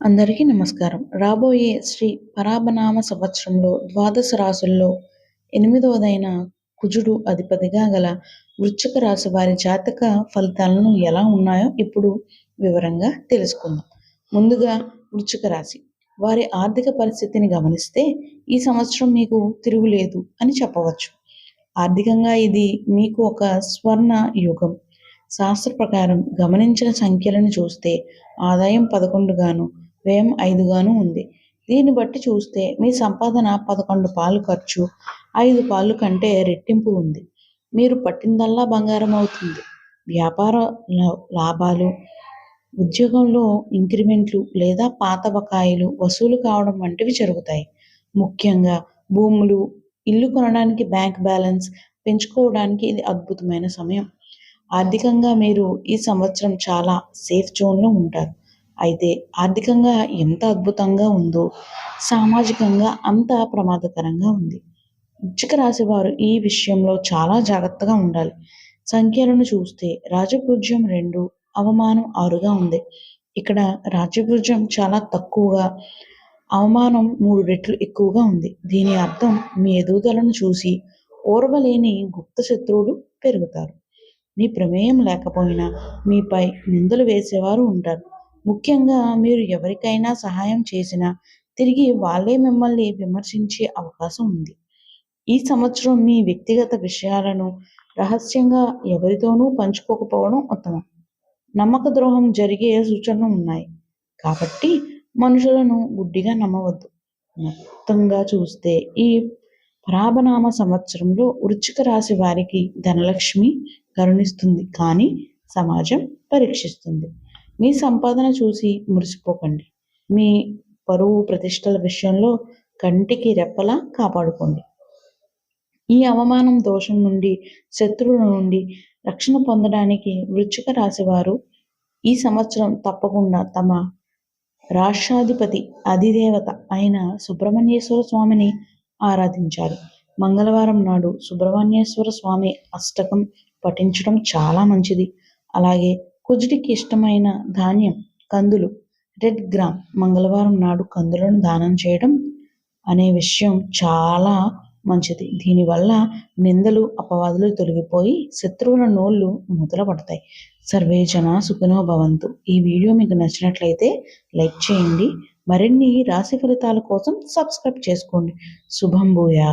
అందరికీ నమస్కారం. రాబోయే శ్రీ పరాభనామ సంవత్సరంలో ద్వాదశ రాశుల్లో ఎనిమిదవదైన కుజుడు అధిపతిగా గల వృశ్చిక రాశి వారి జాతక ఫలితాలను ఎలా ఉన్నాయో ఇప్పుడు వివరంగా తెలుసుకుందాం. ముందుగా వృశ్చిక రాశి. వారి ఆర్థిక పరిస్థితిని గమనిస్తే ఈ సంవత్సరం మీకు తిరుగులేదు అని చెప్పవచ్చు. ఆర్థికంగా ఇది మీకు ఒక స్వర్ణ యుగం. శాస్త్ర ప్రకారం గమనించిన సంఖ్యలను చూస్తే ఆదాయం పదకొండు గాను వ్యయం ఐదుగాను ఉంది. దీన్ని బట్టి చూస్తే మీ సంపాదన పదకొండు పాలు ఖర్చు ఐదు పాలు కంటే రెట్టింపు ఉంది. మీరు పట్టిందల్లా బంగారం అవుతుంది. వ్యాపార లాభాలు ఉద్యోగంలో ఇంక్రిమెంట్లు లేదా పాత బకాయిలు వసూలు కావడం వంటివి జరుగుతాయి. ముఖ్యంగా భూములు ఇల్లు కొనడానికి బ్యాంక్ బ్యాలెన్స్ పెంచుకోవడానికి ఇది అద్భుతమైన సమయం. ఆర్థికంగా మీరు ఈ సంవత్సరం చాలా సేఫ్ జోన్లో ఉంటారు. అయితే ఆర్థికంగా ఎంత అద్భుతంగా ఉందో సామాజికంగా అంత ప్రమాదకరంగా ఉంది. వృచ్చిక రాశి వారు ఈ విషయంలో చాలా జాగ్రత్తగా ఉండాలి. సంఖ్యలను చూస్తే రాజపూజ్యం రెండు అవమానం ఆరుగా ఉంది. ఇక్కడ రాజపూజ్యం చాలా తక్కువగా అవమానం మూడు రెట్లు ఎక్కువగా ఉంది. దీని అర్థం మీ ఎదుగుదలను చూసి ఓర్వలేని గుప్త శత్రువులు పెరుగుతారు. మీ ప్రమేయం లేకపోయినా మీపై నిందలు వేసేవారు ఉంటారు. ముఖ్యంగా మీరు ఎవరికైనా సహాయం చేసినా తిరిగి వాళ్ళే మిమ్మల్ని విమర్శించే అవకాశం ఉంది. ఈ సంవత్సరం మీ వ్యక్తిగత విషయాలను రహస్యంగా ఎవరితోనూ పంచుకోకపోవడం ఉత్తమం. నమ్మక ద్రోహం జరిగే సూచనలు ఉన్నాయి. కాబట్టి మనుషులను గుడ్డిగా నమ్మవద్దు. మొత్తంగా చూస్తే ఈ పరాభనామ సంవత్సరంలో వృచ్చిక రాశి వారికి ధనలక్ష్మి కరుణిస్తుంది. కానీ సమాజం పరీక్షిస్తుంది. మీ సంపాదన చూసి మురిసిపోకండి. మీ పరువు ప్రతిష్టల విషయంలో కంటికి రెప్పలా కాపాడుకోండి. ఈ అవమానం దోషం నుండి శత్రువుల నుండి రక్షణ పొందడానికి వృచ్చిక రాశివారు ఈ సంవత్సరం తప్పకుండా తమ రాష్ట్రాధిపతి అధిదేవత అయిన సుబ్రహ్మణ్యేశ్వర స్వామిని ఆరాధించాలి మంగళవారం నాడు సుబ్రహ్మణ్యేశ్వర స్వామి అష్టకం పఠించడం చాలా మంచిది. అలాగే కుజుడికి ఇష్టమైన ధాన్యం కందులు. రెడ్ గ్రామ్ మంగళవారం నాడు కందులను దానం చేయడం అనే విషయం చాలా మంచిది. దీనివల్ల నిందలు అపవాదులు తొలగిపోయి శత్రువుల నోళ్ళు మూతల పడతాయి. సర్వే జన సుఖనో భవంతు. ఈ వీడియో మీకు నచ్చినట్లయితే లైక్ చేయండి. మరిన్ని రాశి ఫలితాల కోసం సబ్స్క్రైబ్ చేసుకోండి. శుభం భూయా